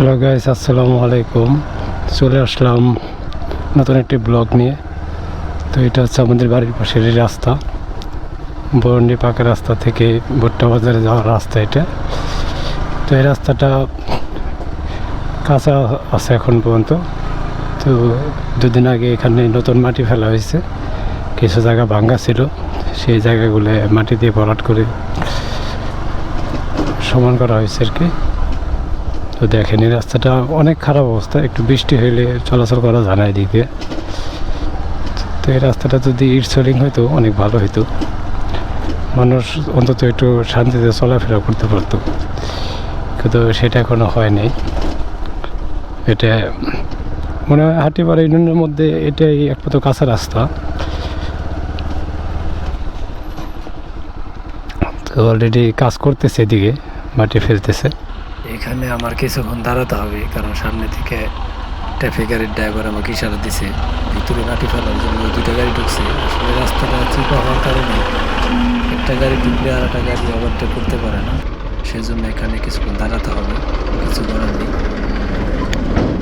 Hello guys আসসালামু আলাইকুম চলে আসলাম নতুন একটি ব্লগ নিয়ে। তো এটা হচ্ছে আমাদের বাড়ির পাশের রাস্তা। বরন্ডি পাকা রাস্তা থেকে ভুট্টা বাজারে যাওয়ার রাস্তা এটা। তো এই রাস্তাটা কাঁচা আছে এখন পর্যন্ত। তো দুদিন আগে এখানে নতুন মাটি ফেলা হয়েছে। কিছু জায়গা ভাঙ্গা ছিল। সেই জায়গাগুলো মাটি দিয়ে ভরাট করে সমান করা হয়েছে আর কি। তো দেখেন, এই রাস্তাটা অনেক খারাপ অবস্থা। একটু বৃষ্টি হইলে চলাচল করা যায় না এদিকে। তো এই রাস্তাটা যদি ইট সোলিং হইতো, অনেক ভালো হইতো। মানুষ অন্তত একটু শান্তিতে চলাফেরা করতে পারতো। কিন্তু সেটা এখনও হয়নি এটা মনে হয় হাটিপাড়া ইউনিয়নের মধ্যে এটাই একমাত্র কাঁচা রাস্তা। তো অলরেডি কাজ করতেছে এদিকে, মাটি ফেলতেছে। এখানে আমার কিছুক্ষণ দাঁড়াতে হবে, কারণ সামনে থেকে ট্রাফিক গাড়ির ড্রাইভার আমাকে ইশারা দিছে, ভিতরে মাটি ফেলার জন্য দুইটা গাড়ি ঢুকছে। আসলে রাস্তাটা চিপা হওয়ার কারণে একটা গাড়ি ঢুকলে আর একটা গাড়ি ওভারটেক করতে পারে না। সেই জন্য এখানে কিছুক্ষণ দাঁড়াতে হবে, কিছু করার নেই।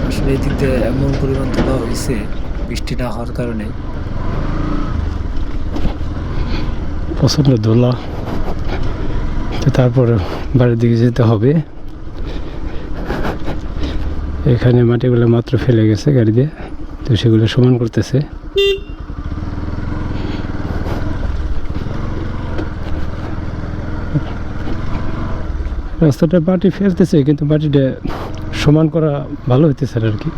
আসলে এই দিক দিয়ে এমন পরিমাণ তোলা হয়েছে বৃষ্টি না হওয়ার কারণে। প্রচণ্ড দোলা তো তারপরে বাড়ির দিকে যেতে হবে। এখানে মাটিগুলো মাত্র ফেলে গেছে গাড়ি দিয়ে, তো সেগুলো সমান করতেছে। রাস্তাটা মাটি ফেলতেছে, কিন্তু মাটিটা সমান করা ভালো হইতেছে আর কি।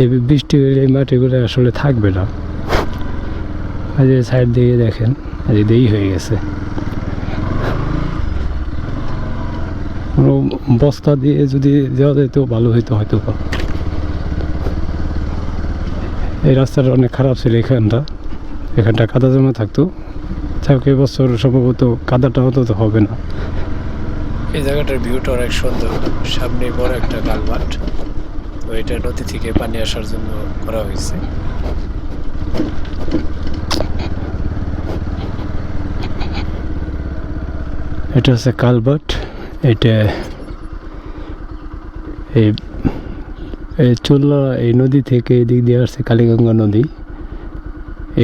এই বৃষ্টি হলে এই মাটিগুলো আসলে থাকবে না। আজ সাইড দিয়ে দেখেন আজ দিয়েই হয়ে গেছে। কোনো বস্তা দিয়ে যদি দেওয়া যেত ভালো হইতো হয়তো। এই রাস্তাটা অনেক খারাপ ছিল এখানটা। এখানটা কাদা জমা থাকতো। যাক বছর সম্ভবত কাদাটা অন্তত হবে না। এই জায়গাটার ভিউটা অনেক সুন্দর। সামনে বড় একটা কালভার্ট তো এটা নদী থেকে পানি আসার জন্য করা হয়েছে। এটা হচ্ছে কালভার্ট এটা, এই চুল্লা এই নদী থেকে এদিক দিয়ে আসছে কালীগঙ্গা নদী।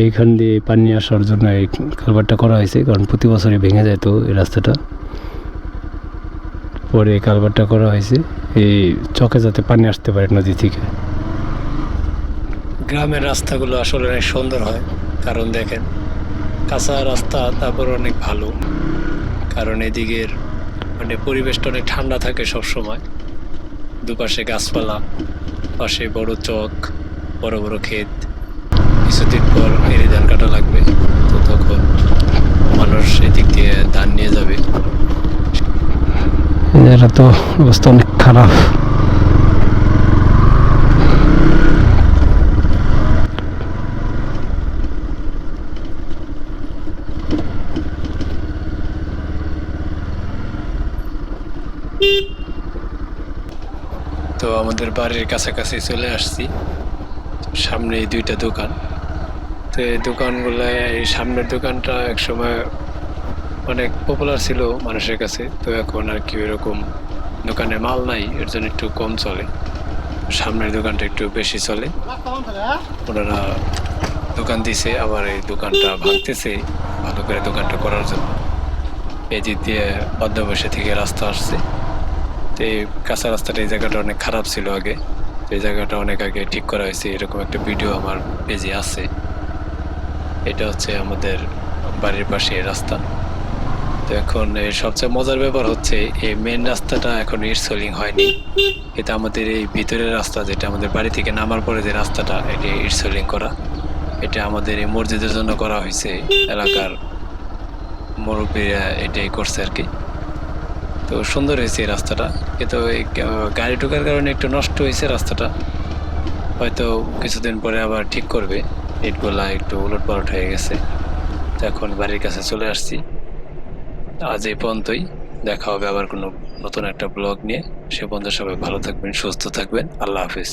এইখান দিয়ে পানি আসার জন্য এই কালভারটা করা হয়েছে, কারণ প্রতি বছরই ভেঙে যেত এই রাস্তাটা। পরে এই কালভারটা করা হয়েছে, এই চকে যাতে পানি আসতে পারে নদী থেকে। গ্রামের রাস্তাগুলো আসলে অনেক সুন্দর হয়, কারণ দেখেন, কাঁচা রাস্তা, তারপর অনেক ভালো। কারণ এদিকের মানে পরিবেশটা অনেক ঠান্ডা থাকে সব সময় দুপাশে গাছপালা, পাশে বড় চক, বড় বড় ক্ষেত। কিছুদিন পর এর ধান কাটা লাগবে, তো তখন মানুষ এদিক দিয়ে ধান নিয়ে যাবে। এরা তো অবস্থা অনেক খারাপ। তো আমাদের বাড়ির কাছাকাছি চলে আসছি। সামনে দুইটা দোকান। তো এই দোকানগুলো এই সামনের দোকানটা একসময় অনেক পপুলার ছিল মানুষের কাছে। তো এখন আর কি এরকম দোকানে মাল নাই, এর জন্য একটু কম চলে। সামনের দোকানটা একটু বেশি চলে। ওনারা দোকান দিছে, আবার এই দোকানটা ভাঙতেছে, ভালো করে দোকানটা করার জন্য। দিক দিয়ে পদ্মাবসা থেকে রাস্তা আসছে। তো এই কাঁচা রাস্তাটা, এই জায়গাটা অনেক খারাপ ছিল আগে। এই জায়গাটা অনেক আগে ঠিক করা হয়েছে, এরকম একটা ভিডিও আমার পেজে আছে। এটা হচ্ছে আমাদের বাড়ির পাশে রাস্তা। তো এখন সবচেয়ে মজার ব্যাপার হচ্ছে, এই মেন রাস্তাটা এখন ইটসোলিং হয়নি। এটা আমাদের এই ভিতরের রাস্তা, যেটা আমাদের বাড়ি থেকে নামার পরে যে রাস্তাটা, এটি ইটসোলিং করা। এটা আমাদের এই মসজিদের জন্য করা হয়েছে, এলাকার মুরব্বীরা এটাই করছে আর কি। তো সুন্দর হয়েছে এই রাস্তাটা। কিন্তু এই গাড়ি ঢোকার কারণে একটু নষ্ট হয়েছে রাস্তাটা। হয়তো কিছুদিন পরে আবার ঠিক করবে। ইটগুলা একটু উলট পালট হয়ে গেছে। তো এখন বাড়ির কাছে চলে আসছি। আজ এই পর্যন্তই। দেখা হবে আবার কোনো নতুন একটা ব্লগ নিয়ে। সে পর্যন্ত সবাই ভালো থাকবেন, সুস্থ থাকবেন। আল্লাহ হাফিজ।